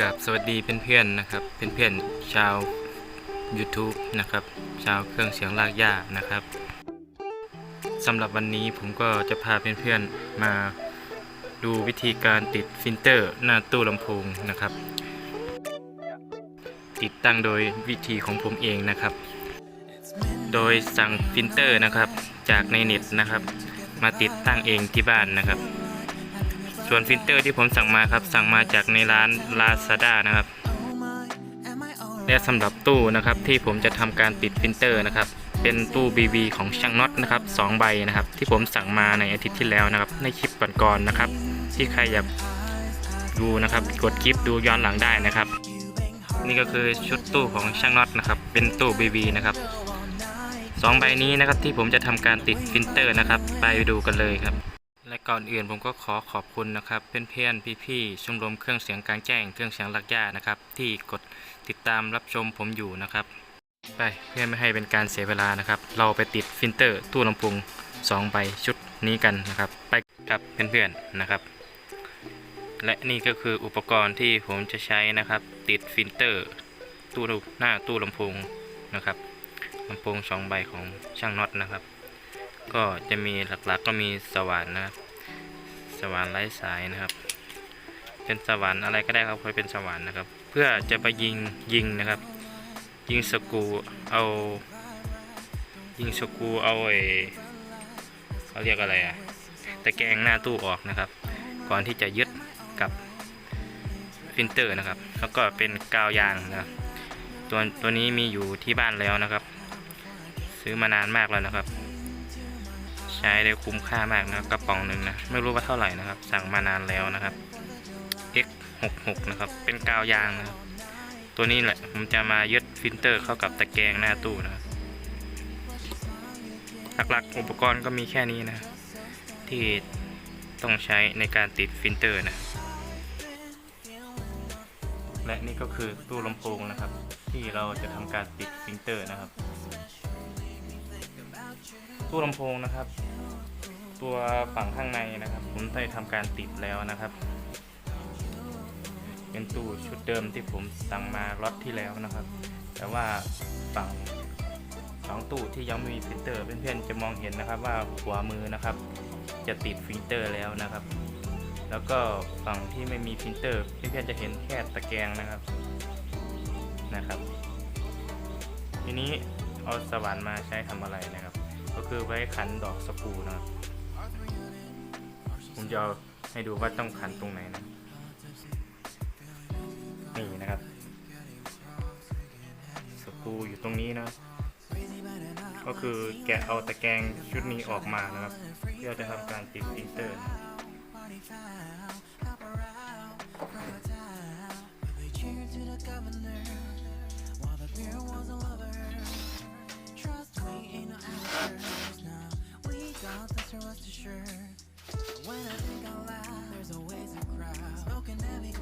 กับสวัสดีเพื่อนๆนะครับเพื่อนๆชาว YouTube นะครับชาวเครื่องเสียงลากย่านะครับสำหรับวันนี้ผมก็จะพาเพื่อนๆมาดูวิธีการติดฟิลเตอร์หน้าตู้ลำโพงนะครับ ติดตั้งโดยวิธีของผมเองนะครับ โดยสั่งฟิลเตอร์นะครับจากในเน็ตนะครับ มาติดตั้งเองที่บ้านนะครับ ส่วนฟิลเตอร์ที่ผมสั่งมาครับ สั่งมาจากในร้าน Lazada นะครับ และสำหรับตู้นะครับที่ผมจะทำการติดฟิลเตอร์นะครับ เป็นตู้ BB ของช่างน็อตนะครับ2ใบนะครับ ที่ผมสั่งมาในอาทิตย์ที่แล้วนะครับ ในคลิปก่อนๆนะครับ ที่ใครอยากดูนะครับกดคลิปดูย้อนหลังได้นะครับ นี่ก็คือชุดตู้ของช่างน็อตนะครับ เป็นตู้ BB นะครับสองใบนี้นะครับที่ผมจะทำการติดฟิลเตอร์นะครับ ไปดูกันเลยครับ และก่อนอื่นผมก็ขอขอบคุณนะครับ เพื่อนๆพี่ๆชมรมเครื่องเสียงกลางแจ้งเครื่องเสียงหลักย่านะครับ ที่กดติดตามรับชมผมอยู่นะครับ ไปเพื่อไม่ให้เป็นการเสียเวลานะครับ เราไปติดฟิลเตอร์ตู้ลำโพง2ใบชุดนี้กันนะครับ ไปกับเพื่อนๆนะครับ และนี่ก็คืออุปกรณ์ที่ผมจะใช้นะครับ ติดฟิลเตอร์ตู้หน้าตู้ลำโพงนะครับลำโพง2ใบของช่างน็อตนะครับ ก็จะมีหลักๆก็มีสว่านนะครับ สว่านไร้สายนะครับ เป็นสว่านอะไรก็ได้ครับคอยเป็นสว่านนะครับ เพื่อจะไปยิงยิงนะครับ ยิงสกูเอา ยิงสกูเอาไอเขาเรียกอะไรอะตะแกรงหน้าตู้ออกนะครับ ก่อนที่จะยึดกับฟิลเตอร์นะครับ แล้วก็เป็นกาวยางนะครับตัวตัวนี้มีอยู่ที่บ้านแล้วนะครับ ซื้อมานานมากแล้วนะครับ ใช้ได้คุ้มค่ามากนะกระป๋องหนึ่งนะไม่รู้ว่าเท่าไหร่นะครับ สั่งมานานแล้วนะครับ X66 นะครับ เป็นกาวยางนะครับตัวนี้แหละผมจะมายึดฟิลเตอร์เข้ากับตะแกรงหน้าตู้นะครับหลักๆอุปกรณ์ก็มีแค่นี้นะ ที่ต้องใช้ในการติดฟิลเตอร์นะและนี่ก็คือตู้ลำโพงนะครับ ที่เราจะทำการติดฟิลเตอร์นะครับ ตู้ลำโพงนะครับ ตัวฝั่งข้างในนะครับ ผมได้ทำการติดแล้วนะครับ เป็นตู้ชุดเดิมที่ผมสั่งมาล็อตที่แล้วนะครับ แต่ว่าฝั่งสองตู้ที่ยังไม่มีฟิลเตอร์เพื่อนๆจะมองเห็นนะครับว่าขวมือนะครับ จะติดฟิลเตอร์แล้วนะครับ แล้วก็ฝั่งที่ไม่มีฟิลเตอร์เพื่อนๆจะเห็นแค่ตะแกรงนะครับนะครับ ทีนี้เอาสว่านมาใช้ทำอะไรนะครับ ก็คือไว้ขันดอกสกูนะครับผมจะเอาให้ดูว่าต้องขันตรงไหนนะนี่นะครับ สกูอยู่ตรงนี้นะ ก็คือแกะเอาตะแกรงชุดนี้ออกมานะครับเพื่อจะทำการติดฟิลเตอร์ นะ When I think out loud, there's always a crowd. Smoking heavy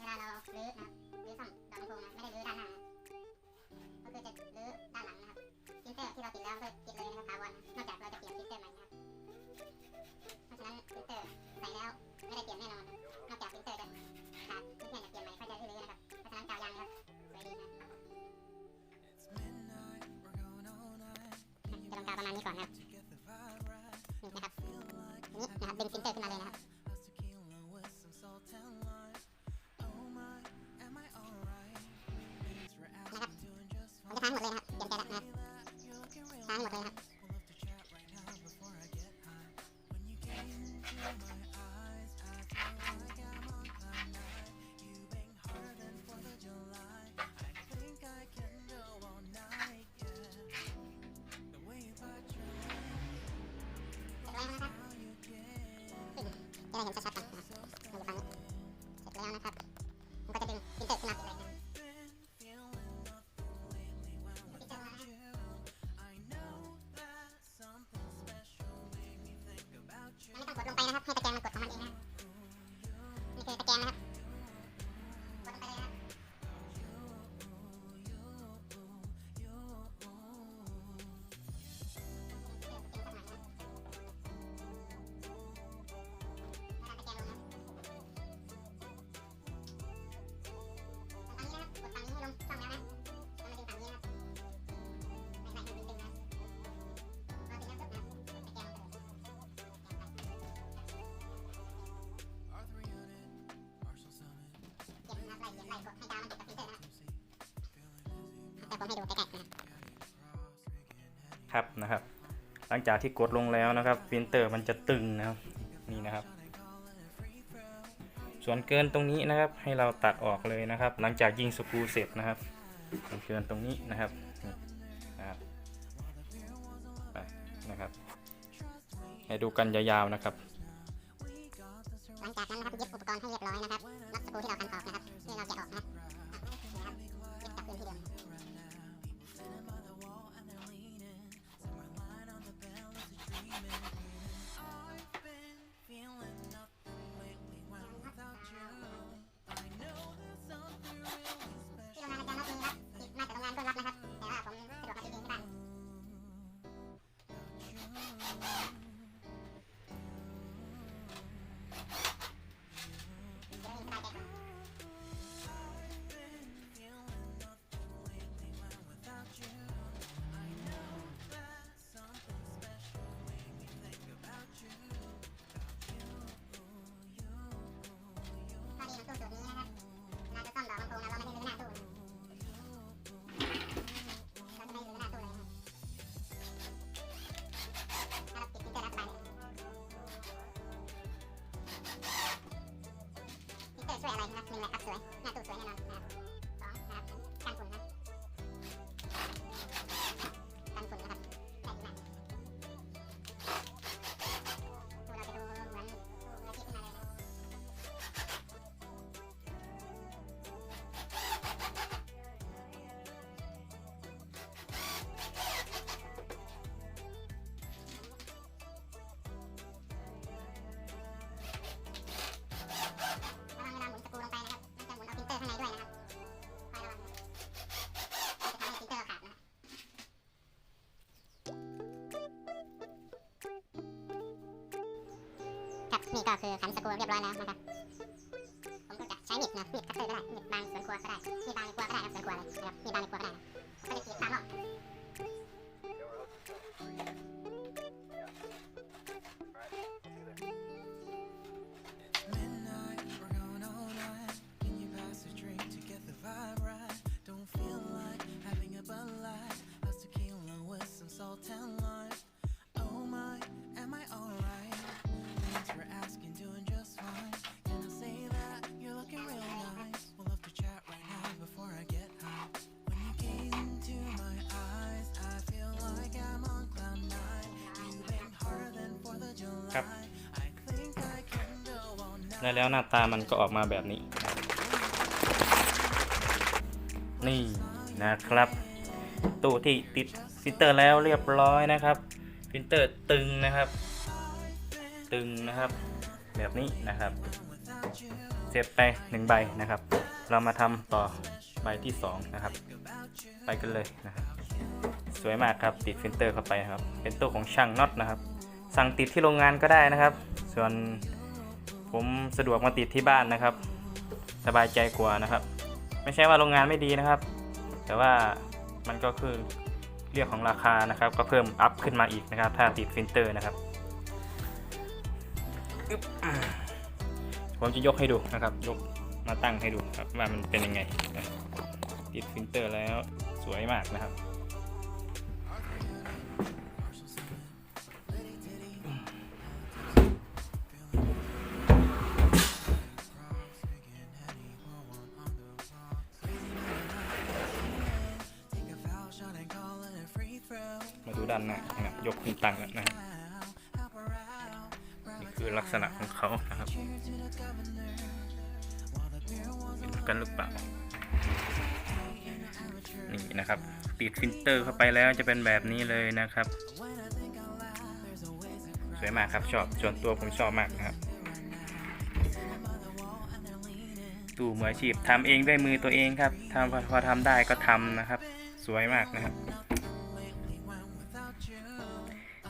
เวลาเรารื้อนะครับรื้อซ่อมดอกลำโพงนะไม่ได้รื้อด้านหน้านะก็คือจะรื้อด้านหลังนะครับฟิลเตอร์ที่เราติดแล้วก็ติดเลยนะครับถาวรนนอกจากเราจะเปลี่ยนฟิลเตอร์ใหม่นะครับเพราะฉะนั้นฟิลเตอร์ใส่แล้วไม่ได้เปลี่ยนแน่นอนนอกจากฟิลเตอร์จะขาดหรือเนี่ยจะเปลี่ยนใหม่ค่อยจะรื้อๆนะครับเพราะฉะนั้นกาวยางนะครับสวยดีนะจะลงกาวประมาณนี้ก่อนนะครับนี่นะครับนี่นะครับดึงฟิลเตอร์ขึ้นมาเลยนะครับ ไล่เก็บไล่กดให้กาวมันติดกับฟิลเตอร์นะครับแต่ผมให้ดูใกล้ๆนะครับครับนะครับ หลังจากที่กดลงแล้วนะครับฟิลเตอร์มันจะตึงนะครับนี่นะครับ ส่วนเกินตรงนี้นะครับ ให้เราตัดออกเลยนะครับ หลังจากยิงสกูเสร็จนะครับส่วนเกินตรงนี้นะครับนะครับนะครับ ให้ดูกันยาวๆนะครับ หลังจากนั้นนะครับยึดอุปกรณ์ให้เรียบร้อยนะครับน็อตสกรูที่เราคันออกนะครับที่เราแกะออกนะครับ ครับนี่ก็คือขันสกรูเรียบร้อยแล้วนะครับผมก็จะใช้มีดนะมีดคัตเตอร์ก็ได้มีดบางสวนครัวก็ได้มีดบางในครัวก็ได้ครับสวนครัวเลยนะครับมีดบางในครัวก็ได้นะก็จะกรีดตามรอบ ครับ I think I can go all night. ได้แล้วหน้าตามันก็ออกมาแบบนี้นะครับนี่นะครับ ตู้ที่ติดฟิลเตอร์แล้วเรียบร้อยนะครับฟิลเตอร์ตึงนะครับ ตึงนะครับ แบบนี้นะครับเสร็จไปหนึ่งใบนะครับ เรามาทำต่อใบที่สองนะครับ ไปกันเลยนะครับ สวยมากครับติดฟิลเตอร์เข้าไปครับ เป็นตู้ของช่างน็อตนะครับ สั่งติดที่โรงงานก็ได้นะครับ ส่วนผมสะดวกมาติดที่บ้านนะครับ สบายใจกว่านะครับ ไม่ใช่ว่าโรงงานไม่ดีนะครับ แต่ว่ามันก็คือเรื่องของราคานะครับ ก็เพิ่มอัพขึ้นมาอีกนะครับ ถ้าติดฟิลเตอร์นะครับผมจะยกให้ดูนะครับ ยกมาตั้งให้ดูครับว่ามันเป็นยังไงติดฟิลเตอร์แล้วสวยมากนะครับ ด้านหน้านะครับยกขึ้นตั้งนะนี่คือลักษณะของเขานะครับเห็นกันหรือเปล่านี่นะครับ ติดฟิลเตอร์เข้าไปแล้วจะเป็นแบบนี้เลยนะครับ สวยมากครับชอบส่วนตัวผมชอบมากนะครับตู้มืออาชีพทำเองด้วยมือตัวเองครับทำพอทำได้ก็ทำนะครับ สวยมากนะครับ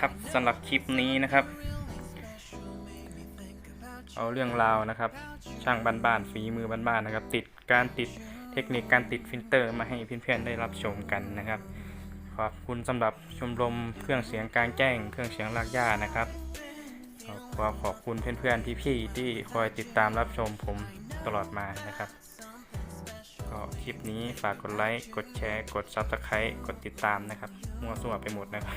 ครับสำหรับคลิปนี้นะครับ เอาเรื่องราวนะครับ ช่างบ้านๆฝีมือบ้านๆนะครับ ติดการติดเทคนิคการติดฟิลเตอร์มาให้เพื่อนๆได้รับชมกันนะครับขอบคุณสำหรับชมรมเครื่องเสียงกลางแจ้ง เครื่องเสียงลากย่านะครับขอขอบคุณเพื่อนๆพี่ๆที่คอยติดตามรับชมผมตลอดมานะครับก็คลิปนี้ฝากกดไลค์ กดแชร์ กด Subscribe กดติดตามนะครับ มั่วซั่วไปหมดนะครับ